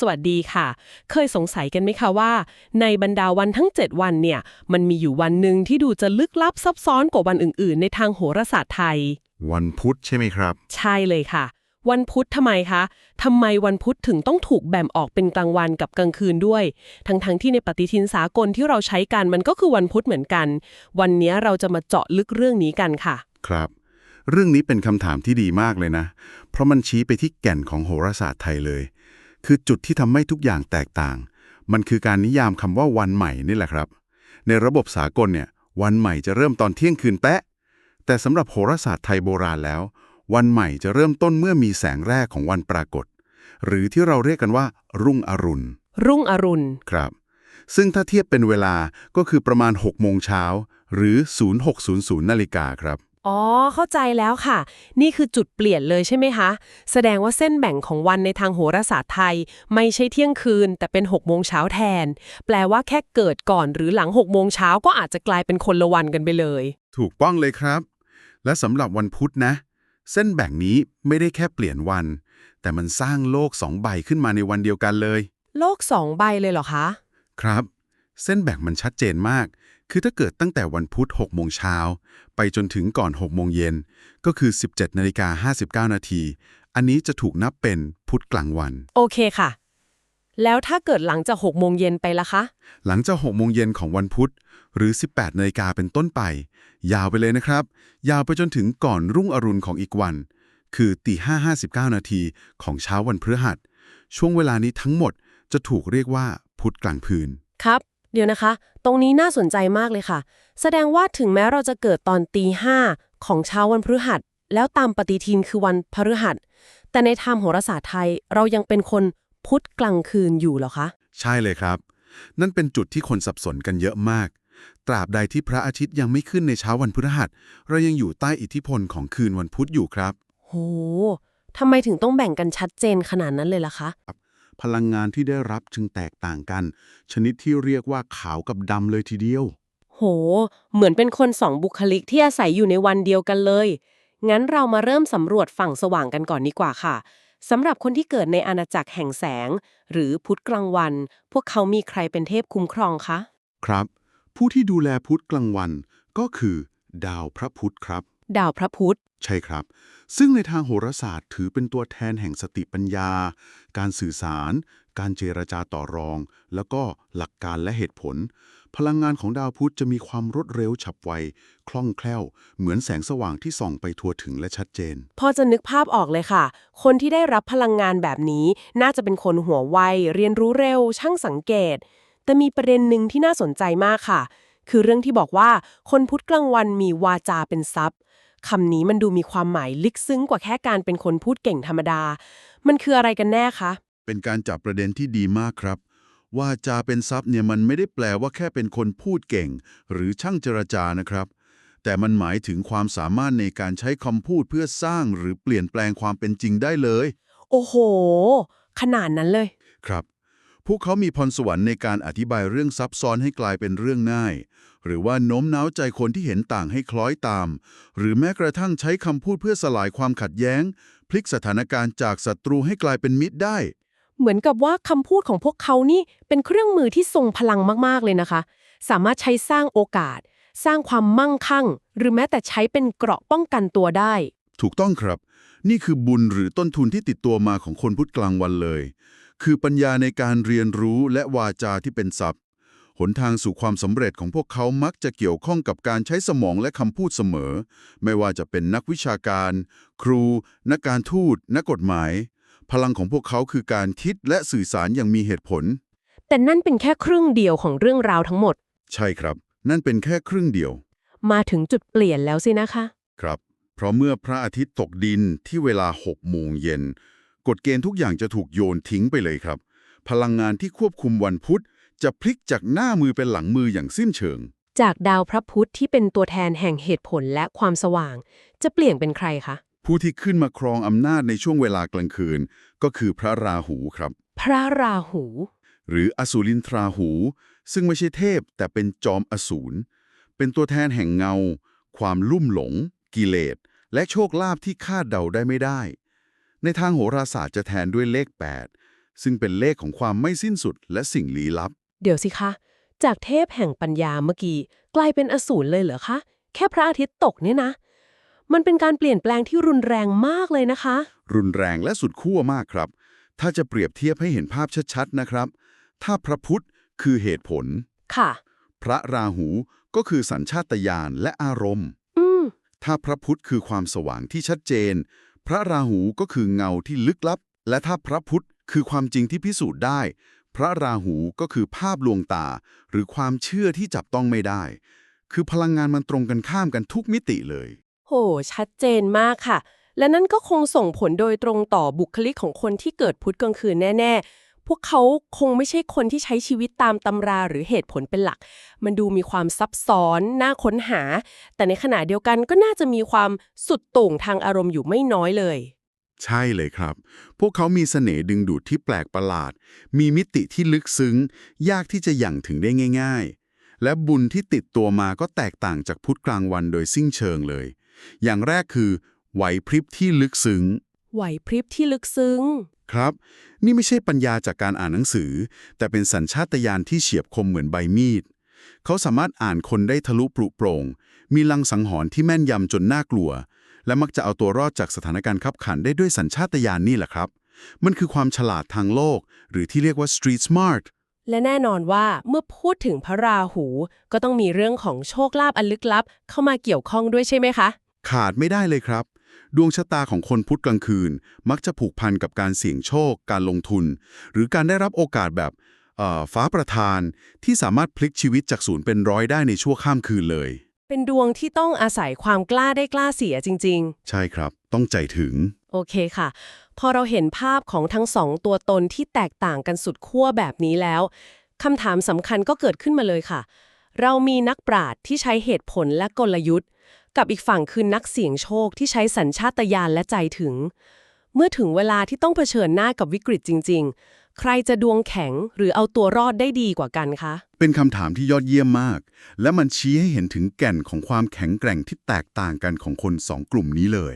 สวัสดีค่ะ เคยสงสัยกันไหมคะว่า ในบรรดาวันทั้ง 7 วันเนี่ย มันมีอยู่วันหนึ่งที่ดูจะลึกลับซับซ้อนกว่าวันอื่นๆ ในทางโหราศาสตร์ไทย วันพุธใช่ไหมครับ ใช่เลยค่ะ วันพุธทำไมคะทำไมวันพุธถึงต้องถูกแบ่งออกเป็นกลางวันกับกลางคืนด้วย ทั้งๆที่ในปฏิทินสากลที่เราใช้กันมันก็คือวันพุธเหมือนกัน วันนี้เราจะมาเจาะลึกเรื่องนี้กันค่ะ ครับเรื่องนี้เป็นคำถามที่ดีมากเลยนะ เพราะมันชี้ไปที่แก่นของโหราศาสตร์ไทยเลย คือจุดที่ทำให้ทุกอย่างแตกต่าง มันคือการนิยามคำว่าวันใหม่นี่แหละครับ ในระบบสากลเนี่ย วันใหม่จะเริ่มตอนเที่ยงคืนแปะ แต่สำหรับโหราศาสตร์ไทยโบราณแล้ว วันใหม่จะเริ่มต้นเมื่อมีแสงแรกของวันปรากฏ หรือที่เราเรียกกันว่า รุ่งอรุณ รุ่งอรุณ ครับ ซึ่งถ้าเทียบเป็นเวลาก็คือประมาณ6โมงเช้าหรือ 0600นาฬิกาครับ อ๋อ เข้าใจแล้วค่ะ นี่คือจุดเปลี่ยนเลยใช่ไหมคะ แสดงว่าเส้นแบ่งของวันในทางโหราศาสตร์ไทย ไม่ใช่เที่ยงคืน แต่เป็น6โมงเช้าแทน แปลว่าแค่เกิดก่อนหรือหลัง6โมงเช้าก็อาจจะกลายเป็นคนละวันกันไปเลย ถูกต้องเลยครับ และสำหรับวันพุธนะ เส้นแบ่งนี้ไม่ได้แค่เปลี่ยนวัน แต่มันสร้างโลกสองใบขึ้นมาในวันเดียวกันเลย โลกสองใบเลยเหรอคะ ครับ เส้นแบ่งมันชัดเจนมาก คือถ้าเกิดตั้งแต่วันพุธ6โมงเช้าไปจนถึงก่อน6โมงเย็น ก็คือ 17นาฬิกา59 นาที อันนี้จะถูกนับเป็นพุธกลางวัน โอเคค่ะ แล้วถ้าเกิดหลังจาก6โมงเย็นไปละคะ หลังจาก6โมงเย็นของวันพุธ หรือ 18นาฬิกาเป็นต้นไป ยาวไปเลยนะครับ ยาวไปจนถึงก่อนรุ่งอรุณของอีกวัน คือตี5 59 นาทีของเช้าวันพฤหัส ช่วงเวลานี้ทั้งหมดจะถูกเรียกว่าพุธกลางคืน ครับ เดี๋ยวนะคะ ตรงนี้น่าสนใจมากเลยค่ะ แสดงว่าถึงแม้เราจะเกิดตอนตีห้าของเช้าวันพฤหัส แล้วตามปฏิทินคือวันพฤหัส แต่ในทางโหราศาสตร์ไทยเรายังเป็นคนพุธกลางคืนอยู่เหรอคะ ใช่เลยครับ นั่นเป็นจุดที่คนสับสนกันเยอะมาก ตราบใดที่พระอาทิตย์ยังไม่ขึ้นในเช้าวันพฤหัส เรายังอยู่ใต้อิทธิพลของคืนวันพุธอยู่ครับ โหทำไมถึงต้องแบ่งกันชัดเจนขนาดนั้นเลยล่ะคะ พลังงานที่ได้รับจึงแตกต่างกัน ชนิดที่เรียกว่าขาวกับดำเลยทีเดียว โห เหมือนเป็นคนสองบุคลิกที่อาศัยอยู่ในวันเดียวกันเลย งั้นเรามาเริ่มสำรวจฝั่งสว่างกันก่อนดีกว่าค่ะสำหรับคนที่เกิดในอาณาจักรแห่งแสง หรือพุธกลางวัน พวกเขามีใครเป็นเทพคุ้มครองคะครับ ผู้ที่ดูแลพุธกลางวันก็คือ ดาวพระพุธครับ ดาวพระพุธ ใช่ครับ ซึ่งในทางโหราศาสตร์ถือเป็นตัวแทนแห่งสติปัญญา การสื่อสาร การเจรจาต่อรอง แล้วก็หลักการและเหตุผล พลังงานของดาวพุธจะมีความรวดเร็วฉับไว คล่องแคล่ว เหมือนแสงสว่างที่ส่องไปทั่วถึงและชัดเจน พอจะนึกภาพออกเลยค่ะ คนที่ได้รับพลังงานแบบนี้ น่าจะเป็นคนหัวไว เรียนรู้เร็ว ช่างสังเกต แต่มีประเด็นหนึ่งที่น่าสนใจมากค่ะ คือเรื่องที่บอกว่าคนพุธกลางวันมีวาจาเป็นทรัพย์ คำนี้มันดูมีความหมายลึกซึ้งกว่าแค่การเป็นคนพูดเก่งธรรมดา มันคืออะไรกันแน่คะ เป็นการจับประเด็นที่ดีมากครับ ว่าจาเป็นทรัพย์เนี่ยมันไม่ได้แปลว่าแค่เป็นคนพูดเก่ง หรือช่างเจรจานะครับ แต่มันหมายถึงความสามารถในการใช้คำพูดเพื่อสร้างหรือเปลี่ยนแปลงความเป็นจริงได้เลย โอ้โห ขนาดนั้นเลย ครับพ วกเขามีพรสวรรค์ในการอธิบายเรื่องซับซ้อนให้กลายเป็นเรื่องง่าย หรือว่าโน้มน้าวใจคนที่เห็นต่างให้คล้อยตาม หรือแม้กระทั่งใช้คำพูดเพื่อสลายความขัดแย้ง พลิกสถานการณ์จากศัตรูให้กลายเป็นมิตรได้ เหมือนกับว่าคำพูดของพวกเขานี่เป็นเครื่องมือที่ทรงพลังมากๆเลยนะคะ สามารถใช้สร้างโอกาส สร้างความมั่งคั่ง หรือแม้แต่ใช้เป็นเกราะป้องกันตัวได้ ถูกต้องครับ นี่คือบุญหรือต้นทุนที่ติดตัวมาของคนพุทธกลางวันเลย คือปัญญาในการเรียนรู้และวาจาที่เป็นทรัพย์หนทางสู่ความสำเร็จของพวกเขามักจะเกี่ยวข้องกับการใช้สมองและคำพูดเสมอ ไม่ว่าจะเป็นนักวิชาการ ครู นักการทูต นักกฎหมาย พลังของพวกเขาคือการคิดและสื่อสารอย่างมีเหตุผล แต่นั่นเป็นแค่ครึ่งเดียวของเรื่องราวทั้งหมด ใช่ครับ นั่นเป็นแค่ครึ่งเดียว มาถึงจุดเปลี่ยนแล้วสินะคะ ครับ เพราะเมื่อพระอาทิตย์ตกดินที่เวลา6โมงเย็น กฎเกณฑ์ทุกอย่างจะถูกโยนทิ้งไปเลยครับ พลังงานที่ควบคุมวันพุธ จะพลิกจากหน้ามือเป็นหลังมืออย่างสิ้นเชิง จากดาวพระพุธที่เป็นตัวแทนแห่งเหตุผลและความสว่าง จะเปลี่ยนเป็นใครคะ ผู้ที่ขึ้นมาครองอำนาจในช่วงเวลากลางคืน ก็คือพระราหูครับ พระราหู หรืออสูรินทราหู ซึ่งไม่ใช่เทพ แต่เป็นจอมอสูรเป็นตัวแทนแห่งเงา ความลุ่มหลง กิเลสและโชคลาภที่คาดเดาได้ไม่ได้ ในทางโหราศาสตร์จะแทนด้วยเลข 8 ซึ่งเป็นเลขของความไม่สิ้นสุดและสิ่งลี้ลับ เดี๋ยวสิคะ จากเทพแห่งปัญญาเมื่อกี้ กลายเป็นอสูรเลยเหรอคะ แค่พระอาทิตย์ตกเนี่ยนะ มันเป็นการเปลี่ยนแปลงที่รุนแรงมากเลยนะคะ รุนแรงและสุดขั้วมากครับ ถ้าจะเปรียบเทียบให้เห็นภาพชัดๆนะครับ ถ้าพระพุทธคือเหตุผล ค่ะ พระราหูก็คือสัญชาตญาณและอารมณ์อืมถ้าพระพุทธคือความสว่างที่ชัดเจน พระราหูก็คือเงาที่ลึกลับ และถ้าพระพุทธคือความจริงที่พิสูจน์ได้ พระราหูก็คือภาพลวงตา หรือความเชื่อที่จับต้องไม่ได้ คือพลังงานมันตรงกันข้ามกันทุกมิติเลย โห ชัดเจนมากค่ะ และนั่นก็คงส่งผลโดยตรงต่อบุคลิกของคนที่เกิดพุธกลางคืนแน่ ๆ พวกเขาคงไม่ใช่คนที่ใช้ชีวิตตามตำราหรือเหตุผลเป็นหลัก มันดูมีความซับซ้อน น่าค้นหา แต่ในขณะเดียวกันก็น่าจะมีความสุดโต่งทางอารมณ์อยู่ไม่น้อยเลย ใช่เลยครับ พวกเขามีเสน่ห์ดึงดูดที่แปลกประหลาด มีมิติที่ลึกซึ้ง ยากที่จะหยั่งถึงได้ง่าย ๆ และบุญที่ติดตัวมาก็แตกต่างจากพุธกลางวันโดยสิ้นเชิงเลย อย่างแรกคือไหวพริบที่ลึกซึ้งไหวพริบที่ลึกซึ้ง ครับ นี่ไม่ใช่ปัญญาจากการอ่านหนังสือ แต่เป็นสัญชาตญาณที่เฉียบคมเหมือนใบมีด เขาสามารถอ่านคนได้ทะลุปรุโปร่ง มีลังสังหรณ์ที่แม่นยำจนน่ากลัว และมักจะเอาตัวรอดจากสถานการณ์ขับขันได้ด้วยสัญชาตญาณนี่แหละครับ มันคือความฉลาดทางโลก หรือที่เรียกว่า street smart และแน่นอนว่าเมื่อพูดถึงพระราหูก็ต้องมีเรื่องของโชคลาภอันลึกลับเข้ามาเกี่ยวข้องด้วยใช่ไหมคะ ขาดไม่ได้เลยครับ ดวงชะตาของคนพุธกลางคืน มักจะผูกพันกับการเสี่ยงโชค การลงทุน หรือการได้รับโอกาสแบบเอ่อฟ้าประทานที่สามารถพลิกชีวิตจากศูนย์เป็นร้อยได้ในชั่วข้ามคืนเลย เป็นดวงที่ต้องอาศัยความกล้าได้กล้าเสียจริง ๆ ใช่ครับ ต้องใจถึง โอเคค่ะ พอเราเห็นภาพของทั้งสองตัวตนที่แตกต่างกันสุดขั้วแบบนี้แล้วคำถามสำคัญก็เกิดขึ้นมาเลยค่ะ เรามีนักปราชญ์ที่ใช้เหตุผลและกลยุทธ์ กับอีกฝั่งคือนักเสี่ยงโชคที่ใช้สัญชาตญาณและใจถึง เมื่อถึงเวลาที่ต้องเผชิญหน้ากับวิกฤตจริง ๆ ใครจะดวงแข็งหรือเอาตัวรอดได้ดีกว่ากันคะ เป็นคำถามที่ยอดเยี่ยมมาก และมันชี้ให้เห็นถึงแก่นของความแข็งแกร่งที่แตกต่างกันของคนสองกลุ่มนี้เลย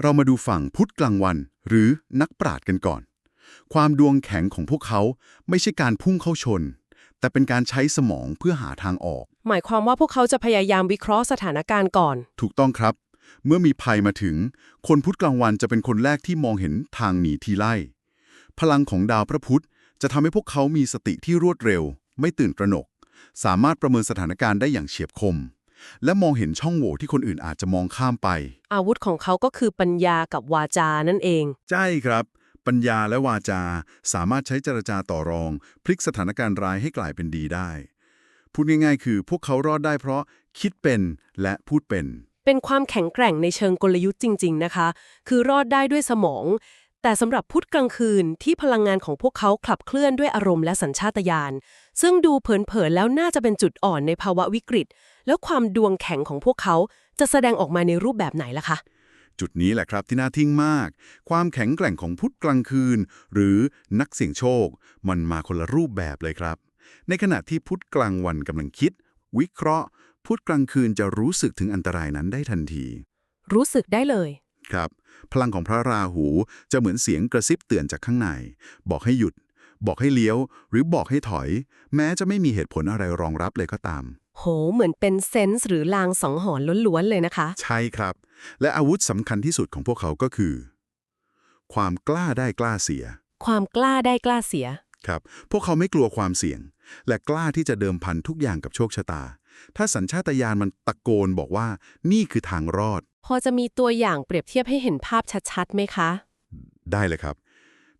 เรามาดูฝั่งพุทธกลางวัน หรือนักปราชญ์กันก่อน ความดวงแข็งของพวกเขาไม่ใช่การพุ่งเข้าชน แต่เป็นการใช้สมองเพื่อหาทางออก หมายความว่าพวกเขาจะพยายามวิเคราะห์สถานการณ์ก่อน ถูกต้องครับ เมื่อมีภัยมาถึง คนพุธกลางวันจะเป็นคนแรกที่มองเห็นทางหนีทีไล่ พลังของดาวพระพุธจะทำให้พวกเขามีสติที่รวดเร็ว ไม่ตื่นตระหนก สามารถประเมินสถานการณ์ได้อย่างเฉียบคม และมองเห็นช่องโหว่ที่คนอื่นอาจจะมองข้ามไป อาวุธของเขาก็คือปัญญากับวาจานั่นเอง ใช่ครับ ปัญญาและวาจาสามารถใช้เจรจาต่อรอง พลิกสถานการณ์ร้ายให้กลายเป็นดีได้ พูดง่ายๆ คือพวกเขารอดได้เพราะคิดเป็นและพูดเป็น เป็นความแข็งแกร่งในเชิงกลยุทธ์จริง ๆ นะคะ คือรอดได้ด้วยสมอง แต่สำหรับพุทธกลางคืนที่พลังงานของพวกเขาขับเคลื่อนด้วยอารมณ์และสัญชาตญาณซึ่งดูเผินๆแล้วน่าจะเป็นจุดอ่อนในภาวะวิกฤต แล้วความดวงแข็งของพวกเขาจะแสดงออกมาในรูปแบบไหนล่ะคะ จุดนี้แหละครับที่น่าทึ่งมาก ความแข็งแกร่งของพุธกลางคืน หรือนักเสี่ยงโชค มันมาคนละรูปแบบเลยครับ ในขณะที่พุธกลางวันกำลังคิด วิเคราะห์ พุธกลางคืนจะรู้สึกถึงอันตรายนั้นได้ทันที รู้สึกได้เลย ครับ พลังของพระราหูจะเหมือนเสียงกระซิบเตือนจากข้างใน บอกให้หยุด บอกให้เลี้ยว หรือบอกให้ถอย แม้จะไม่มีเหตุผลอะไรรองรับเลยก็ตาม โห เหมือนเป็นเซนส์หรือลางสังหรณ์ล้วนๆเลยนะคะ ใช่ครับ และอาวุธสำคัญที่สุดของพวกเขาก็คือ ความกล้าได้กล้าเสีย ความกล้าได้กล้าเสีย ครับ พวกเขาไม่กลัวความเสี่ยง และกล้าที่จะเดิมพันทุกอย่างกับโชคชะตา ถ้าสัญชาตญาณมันตะโกนบอกว่า นี่คือทางรอด พอจะมีตัวอย่างเปรียบเทียบให้เห็นภาพชัดๆไหมคะ ได้เลยครับ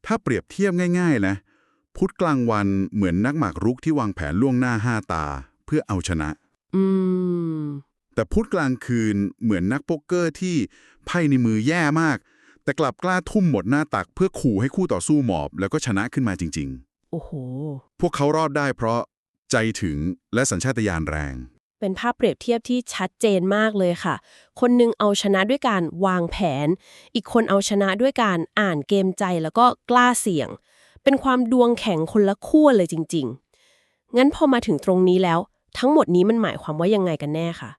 ถ้าเปรียบเทียบง่าย ๆ นะ พุธกลางวันเหมือนนักหมากรุกที่วางแผนล่วงหน้าห้าตา เพื่อเอาชนะ อืม แต่พุธกลางคืนเหมือนนักโป๊กเกอร์ที่ไพ่ในมือแย่มาก แต่กลับกล้าทุ่มหมดหน้าตักเพื่อขู่ให้คู่ต่อสู้หมอบ แล้วก็ชนะขึ้นมาจริงโอ้โหๆพวกเขารอดได้เพราะใจถึงและสัญชาตญาณแรง เป็นภาพเปรียบเทียบที่ชัดเจนมากเลยค่ะ คนหนึงเอาชนะด้วยการวางแผน อีกคนเอาชนะด้วยการอ่านเกมใจแล้วก็กล้าเสี่ยง เป็นความดวงแข็งคนละขั้วเลยจริง ๆ งั้นพอมาถึงตรงนี้แล้ว ทั้งหมดนี้มันหมายความว่ายังไงกันแน่ค่ะ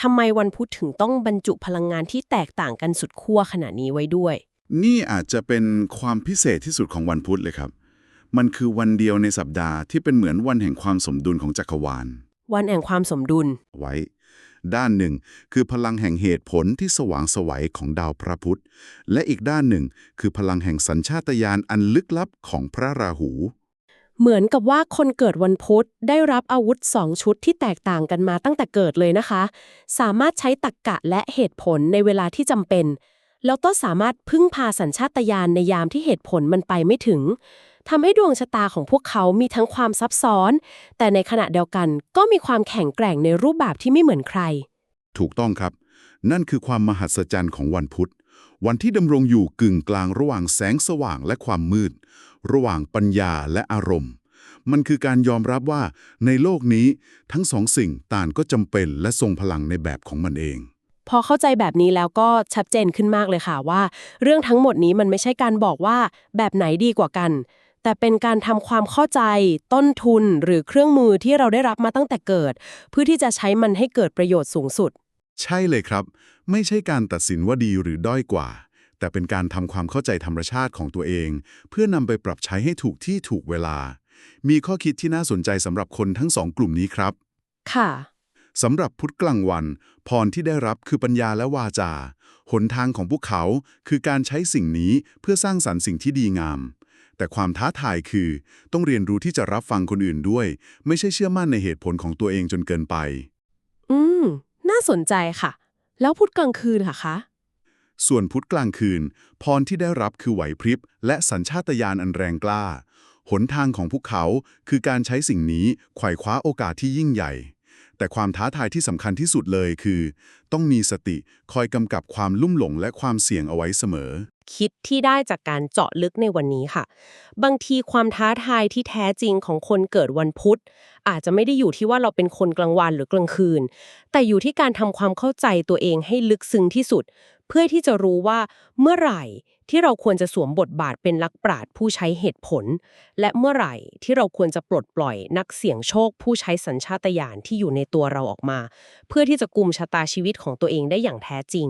ทำไมวันพุธถึงต้องบรรจุพลังงานที่แตกต่างกันสุดขั้วขนาดนี้ไว้ด้วย นี่อาจจะเป็นความพิเศษที่สุดของวันพุธเลยครับ มันคือวันเดียวในสัปดาห์ที่เป็นเหมือนวันแห่งความสมดุลของจักรวาล วันแห่งความสมดุล ไว้ ด้านหนึ่งคือพลังแห่งเหตุผลที่สว่างไสวัยของดาวพระพุธ และอีกด้านหนึ่งคือพลังแห่งสัญชาตญาณอันลึกลับของพระราหู เหมือนกับว่าคนเกิดวันพุธได้รับอาวุธสองชุดที่แตกต่างกันมาตั้งแต่เกิดเลยนะคะ สามารถใช้ตรกกะและเหตุผลในเวลาที่จำเป็น แล้วก็สามารถพึ่งพาสัญชาตญาณในยามที่เหตุผลมันไปไม่ถึงทำให้ดวงชะตาของพวกเขามีทั้งความซับซ้อน แต่ในขณะเดียวกันก็มีความแข็งแกร่งในรูปแบบที่ไม่เหมือนใคร ถูกต้องครับ นั่นคือความมหัศจรรย์ของวันพุธ วันที่ดำรงอยู่กึ่งกลางระหว่างแสงสว่างและความมืด ระหว่างปัญญาและอารมณ์ มันคือการยอมรับว่าในโลกนี้ทั้งสองสิ่งต่างก็จำเป็นและทรงพลังในแบบของมันเองพอเข้าใจแบบนี้แล้วก็ชัดเจนขึ้นมากเลยค่ะว่า เรื่องทั้งหมดนี้มันไม่ใช่การบอกว่าแบบไหนดีกว่ากัน แต่เป็นการทำความเข้าใจ ต้นทุนหรือเครื่องมือที่เราได้รับมาตั้งแต่เกิด เพื่อที่จะใช้มันให้เกิดประโยชน์สูงสุด ใช่เลยครับ ไม่ใช่การตัดสินว่าดีหรือด้อยกว่า แต่เป็นการทำความเข้าใจธรรมชาติของตัวเอง เพื่อนำไปปรับใช้ให้ถูกที่ถูกเวลา มีข้อคิดที่น่าสนใจสำหรับคนทั้งสองกลุ่มนี้ครับ ค่ะสำหรับพุทธกลางวัน พรที่ได้รับคือปัญญาและวาจา หนทางของพวกเขาคือการใช้สิ่งนี้เพื่อสร้างสรรค์สิ่งที่ดีงาม แต่ความท้าทายคือ ต้องเรียนรู้ที่จะรับฟังคนอื่นด้วย ไม่ใช่เชื่อมั่นในเหตุผลของตัวเองจนเกินไป อืม น่าสนใจค่ะ แล้วพุธกลางคืนค่ะคะ ส่วนพุธกลางคืน พรที่ได้รับคือไหวพริบ และสัญชาตญาณอันแรงกล้า หนทางของพวกเขาคือการใช้สิ่งนี้ไขว่คว้าโอกาสที่ยิ่งใหญ่ แต่ความท้าทายที่สำคัญที่สุดเลยคือ ต้องมีสติคอยกำกับความลุ่มหลงและความเสี่ยงเอาไว้เสมอ คิดที่ได้จากการเจาะลึกในวันนี้ค่ะ บางทีความท้าทายที่แท้จริงของคนเกิดวันพุธ อาจจะไม่ได้อยู่ที่ว่าเราเป็นคนกลางวันหรือกลางคืน แต่อยู่ที่การทำความเข้าใจตัวเองให้ลึกซึ้งที่สุด เพื่อที่จะรู้ว่าเมื่อไหร่ ที่เราควรจะสวมบทบาทเป็นลักปราดผู้ใช้เหตุผล และเมื่อไหร่ที่เราควรจะปลดปล่อยนักเสี่ยงโชคผู้ใช้สัญชาตญาณที่อยู่ในตัวเราออกมา เพื่อที่จะกุมชะตาชีวิตของตัวเองได้อย่างแท้จริง